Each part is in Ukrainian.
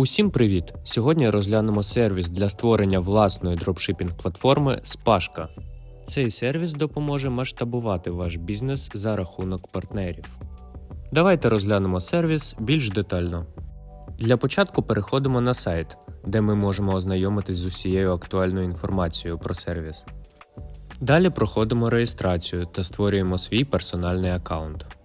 Усім привіт! Сьогодні розглянемо сервіс для створення власної дропшипінг платформи Спашка. Цей сервіс допоможе масштабувати ваш бізнес за рахунок партнерів. Давайте розглянемо сервіс більш детально. Для початку переходимо на сайт, де ми можемо ознайомитись з усією актуальною інформацією про сервіс. Далі проходимо реєстрацію та створюємо свій персональний аккаунт.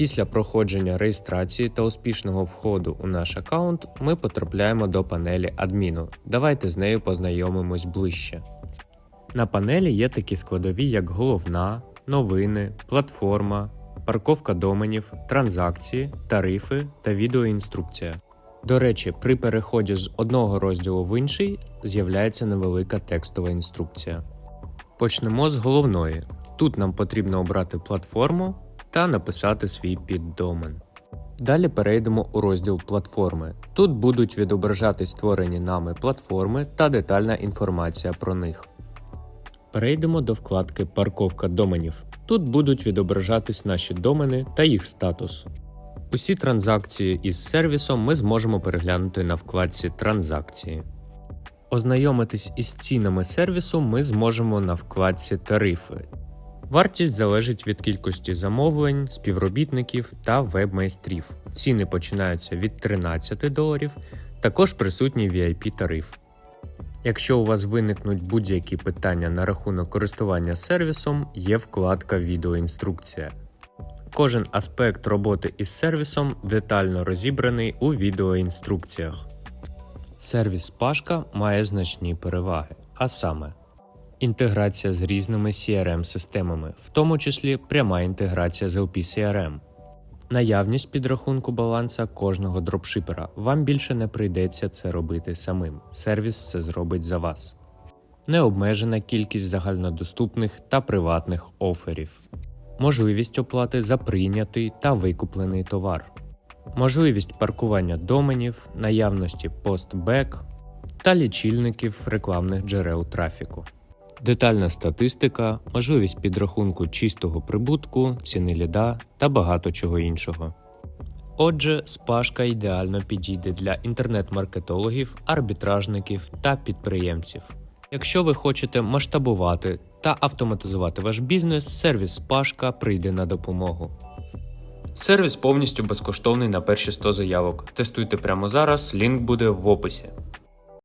Після проходження реєстрації та успішного входу у наш аккаунт ми потрапляємо до панелі адміну. Давайте з нею познайомимось ближче. На панелі є такі складові, як головна, новини, платформа, парковка доменів, транзакції, тарифи та відеоінструкція. До речі, при переході з одного розділу в інший з'являється невелика текстова інструкція. Почнемо з головної. Тут нам потрібно обрати платформу та написати свій піддомен. Далі перейдемо у розділ платформи. Тут будуть відображатись створені нами платформи та детальна інформація про них. Перейдемо до вкладки Парковка доменів. Тут будуть відображатись наші домени та їх статус. Усі транзакції із сервісом ми зможемо переглянути на вкладці Транзакції. Ознайомитись із цінами сервісу ми зможемо на вкладці Тарифи. Вартість залежить від кількості замовлень, співробітників та веб-майстрів. Ціни починаються від 13 доларів, також присутній VIP тариф. Якщо у вас виникнуть будь-які питання на рахунок користування сервісом, є вкладка Відеоінструкція. Кожен аспект роботи із сервісом детально розібраний у відеоінструкціях. Сервіс Пашка має значні переваги, а саме інтеграція з різними CRM-системами, в тому числі пряма інтеграція з LP CRM. Наявність підрахунку баланса кожного дропшипера. Вам більше не прийдеться це робити самим. Сервіс все зробить за вас. Необмежена кількість загальнодоступних та приватних оферів. Можливість оплати за прийнятий та викуплений товар. Можливість паркування доменів, наявності постбек та лічильників рекламних джерел трафіку. Детальна статистика, можливість підрахунку чистого прибутку, ціни ліда та багато чого іншого. Отже, спашка ідеально підійде для інтернет-маркетологів, арбітражників та підприємців. Якщо ви хочете масштабувати та автоматизувати ваш бізнес, сервіс Спашка прийде на допомогу. Сервіс повністю безкоштовний на перші 100 заявок. Тестуйте прямо зараз, лінк буде в описі.